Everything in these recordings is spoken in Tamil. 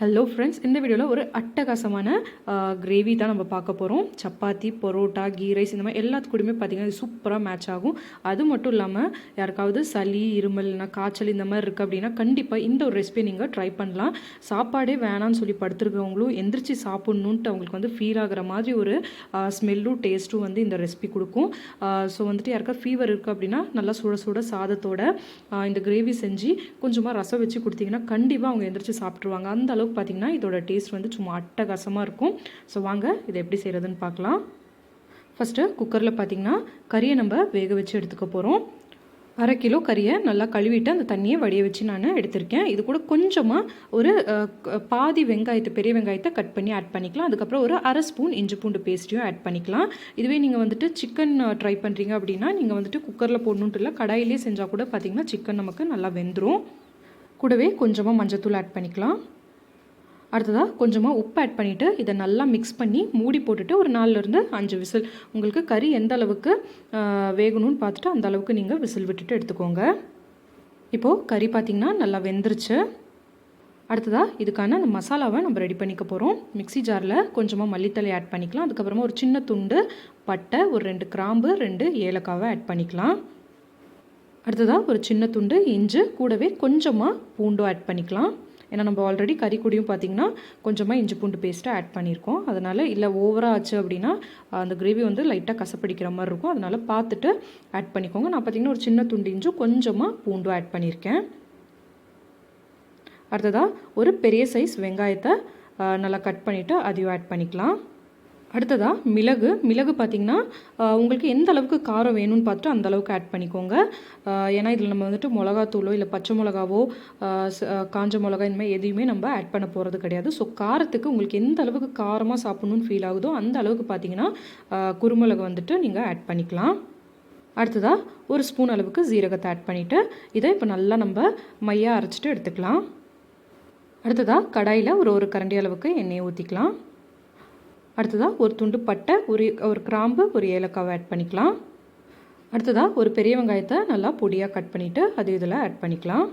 ஹலோ ஃப்ரெண்ட்ஸ் இந்த வீடியோவில் ஒரு அட்டகாசமான கிரேவி தான் நம்ம பார்க்க போகிறோம் சப்பாத்தி பரோட்டா கீ ரைஸ் இந்த மாதிரி எல்லாத்துக்கூடயுமே பார்த்தீங்கன்னா சூப்பராக மேட்ச் ஆகும். அது மட்டும் இல்லாமல் யாருக்காவது சளி இருமல்னா காய்ச்சல் இந்த மாதிரி இருக்குது அப்படின்னா கண்டிப்பாக இந்த ஒரு ரெசிபியை நீங்கள் ட்ரை பண்ணலாம். சாப்பாடே வேணான்னு சொல்லி படுத்துருக்கவங்களும் எந்திரிச்சு சாப்பிட்ணுன்ட்டு அவங்களுக்கு வந்து ஃபீல் ஆகிற மாதிரி ஒரு ஸ்மெல்லும் டேஸ்ட்டும் வந்து இந்த ரெசிபி கொடுக்கும். ஸோ வந்துட்டு யாருக்கா ஃபீவர் இருக்குது அப்படின்னா நல்லா சுட சுட சாதத்தோட இந்த கிரேவி செஞ்சு கொஞ்சமாக ரசம் வச்சு கொடுத்தீங்கன்னா கண்டிப்பாக அவங்க எந்திரிச்சு சாப்பிட்ருவாங்க அந்த அளவுக்கு பார்த்தீங்கன்னா இதோட டேஸ்ட் வந்து சும்மா அட்டகாசமாக இருக்கும். ஸோ வாங்க இதை எப்படி செய்கிறதுன்னு பார்க்கலாம். ஃபஸ்ட்டு குக்கரில் பார்த்தீங்கன்னா கறியை நம்ம வேக வச்சு எடுத்துக்க போகிறோம் அரை கிலோ கறியை நல்லா கழுவிட்டு அந்த தண்ணியை வடிய வச்சு நான் எடுத்திருக்கேன். இது கூட கொஞ்சமாக ஒரு பாதி வெங்காயத்தை பெரிய வெங்காயத்தை கட் பண்ணி ஆட் பண்ணிக்கலாம். அதுக்கப்புறம் ஒரு அரை ஸ்பூன் இஞ்சி பூண்டு பேஸ்ட்டையும் ஆட் பண்ணிக்கலாம். இதுவே நீங்கள் வந்துட்டு சிக்கன் ட்ரை பண்ணுறீங்க அப்படின்னா நீங்கள் வந்துட்டு குக்கரில் போடணுன்ட்டு இல்லை கடாயிலே செஞ்சால் கூட பார்த்தீங்கன்னா சிக்கன் நமக்கு நல்லா வெந்துடும் கூடவே கொஞ்சமாக மஞ்சத்தூள் ஆட் பண்ணிக்கலாம். அடுத்ததாக கொஞ்சமாக உப்பு ஆட் பண்ணிவிட்டு இதை நல்லா மிக்ஸ் பண்ணி மூடி போட்டுட்டு ஒரு நாலுலேருந்து அஞ்சு விசில். உங்களுக்கு கறி எந்த அளவுக்கு வேகணும்னு பார்த்துட்டு அந்த அளவுக்கு நீங்கள் விசில் விட்டுட்டு எடுத்துக்கோங்க. இப்போது கறி பார்த்திங்கன்னா நல்லா வெந்துருச்சு. அடுத்ததாக இதுக்கான அந்த மசாலாவை நம்ம ரெடி பண்ணிக்க போகிறோம் மிக்ஸி ஜாரில் கொஞ்சமாக மல்லித்தலை ஆட் பண்ணிக்கலாம். அதுக்கப்புறமா ஒரு சின்ன துண்டு பட்டை ஒரு ரெண்டு கிராம்பு ரெண்டு ஏலக்காவை ஆட் பண்ணிக்கலாம். அடுத்ததாக ஒரு சின்ன துண்டு இஞ்சி கூடவே கொஞ்சமாக பூண்டும் ஆட் பண்ணிக்கலாம். ஏன்னா நம்ம ஆல்ரெடி கறி கூடயும் பார்த்தீங்கன்னா கொஞ்சமாக இஞ்சி பூண்டு பேஸ்ட்டை ஆட் பண்ணியிருக்கோம். அதனால் இல்லை ஓவராக ஆச்சு அப்படின்னா அந்த கிரேவி வந்து லைட்டாக கசப்படிக்கிற மாதிரி இருக்கும். அதனால் பார்த்துட்டு ஆட் பண்ணிக்கோங்க. நான் பார்த்தீங்கன்னா ஒரு சின்ன துண்டு இஞ்சும் கொஞ்சமாக பூண்டும் ஆட் பண்ணியிருக்கேன். அடுத்ததாக ஒரு பெரிய சைஸ் வெங்காயத்தை நல்லா கட் பண்ணிவிட்டு அதையும் ஆட் பண்ணிக்கலாம். அடுத்ததாக மிளகு. மிளகு பார்த்திங்கன்னா உங்களுக்கு எந்த அளவுக்கு காரம் வேணும்னு பார்த்துட்டு அந்த அளவுக்கு ஆட் பண்ணிக்கோங்க. ஏன்னா இதில் நம்ம வந்துட்டு மிளகாத்தூளோ இல்லை பச்சை மிளகாவோ காஞ்ச மிளகா இந்த மாதிரி எதையுமே நம்ம ஆட் பண்ண போகிறது கிடையாது. ஸோ காரத்துக்கு உங்களுக்கு எந்த அளவுக்கு காரமாக சாப்பிட்ணுன்னு ஃபீல் ஆகுதோ அந்த அளவுக்கு பார்த்திங்கன்னா குருமிளகு வந்துட்டு நீங்கள் ஆட் பண்ணிக்கலாம். அடுத்ததாக ஒரு ஸ்பூன் அளவுக்கு ஜீரகத்தை ஆட் பண்ணிவிட்டு இதை இப்போ நல்லா நம்ம மையாக அரைச்சிட்டு எடுத்துக்கலாம். அடுத்ததாக கடாயில் ஒரு ஒரு கரண்டி அளவுக்கு எண்ணெயை ஊற்றிக்கலாம் அடுத்ததாக ஒரு துண்டு பட்டை ஒரு ஒரு கிராம்பு ஒரு ஏலக்காவை ஆட் பண்ணிக்கலாம். அடுத்ததாக ஒரு பெரிய வெங்காயத்தை நல்லா பொடியாக கட் பண்ணிவிட்டு அது இதில் ஆட் பண்ணிக்கலாம்.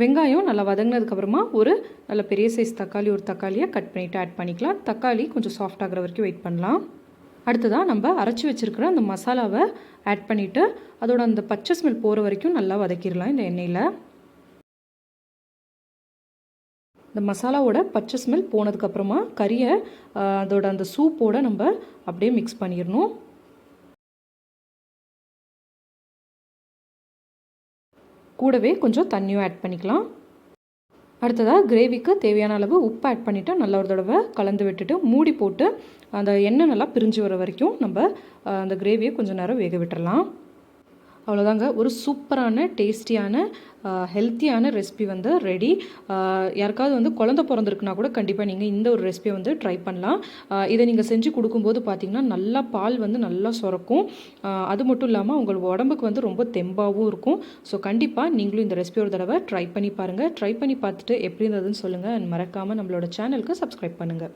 வெங்காயம் நல்லா வதங்கினதுக்கப்புறமா ஒரு நல்ல பெரிய சைஸ் தக்காளி ஒரு தக்காளியை கட் பண்ணிவிட்டு ஆட் பண்ணிக்கலாம். தக்காளி கொஞ்சம் சாஃப்ட் ஆகுற வரைக்கும் வெயிட் பண்ணலாம். அடுத்ததாக நம்ம அரைச்சி வச்சுருக்கிற அந்த மசாலாவை ஆட் பண்ணிவிட்டு அதோட அந்த பச்சை ஸ்மெல் போகிற வரைக்கும் நல்லா வதக்கிடலாம் இந்த எண்ணெயில். இந்த மசாலாவோட பச்சை ஸ்மெல் போனதுக்கப்புறமா கறியை அதோட அந்த சூப்போடு நம்ம அப்படியே மிக்ஸ் பண்ணிடணும். கூடவே கொஞ்சம் தண்ணியும் ஆட் பண்ணிக்கலாம். அடுத்ததாக கிரேவிக்கு தேவையான அளவு உப்பு ஆட் பண்ணிவிட்டு நல்ல ஒரு தடவை கலந்து விட்டுட்டு மூடி போட்டு அந்த எண்ணெய் நல்லா பிரிஞ்சு வர வரைக்கும் நம்ம அந்த கிரேவியை கொஞ்சம் நேரம் வேக விட்டுறலாம். அவ்வளோதாங்க. ஒரு சூப்பரான டேஸ்டியான ஹெல்த்தியான ரெசிபி வந்து ரெடி. யாருக்காவது வந்து குழந்த பிறந்திருக்குன்னா கூட கண்டிப்பாக நீங்கள் இந்த ஒரு ரெசிபியை வந்து ட்ரை பண்ணலாம். இதை நீங்கள் செஞ்சு கொடுக்கும்போது பார்த்தீங்கன்னா நல்லா பால் வந்து நல்லா சுரக்கும். அது மட்டும் இல்லாமல் உங்கள் உடம்புக்கு வந்து ரொம்ப தெம்பாகவும் இருக்கும். ஸோ கண்டிப்பாக நீங்களும் இந்த ரெசிபி ஒரு தடவை ட்ரை பண்ணி பாருங்கள் ட்ரை பண்ணி பார்த்துட்டு எப்படி இருந்ததுன்னு சொல்லுங்கள் மறக்காமல் நம்மளோட சேனலுக்கு சப்ஸ்கிரைப் பண்ணுங்கள்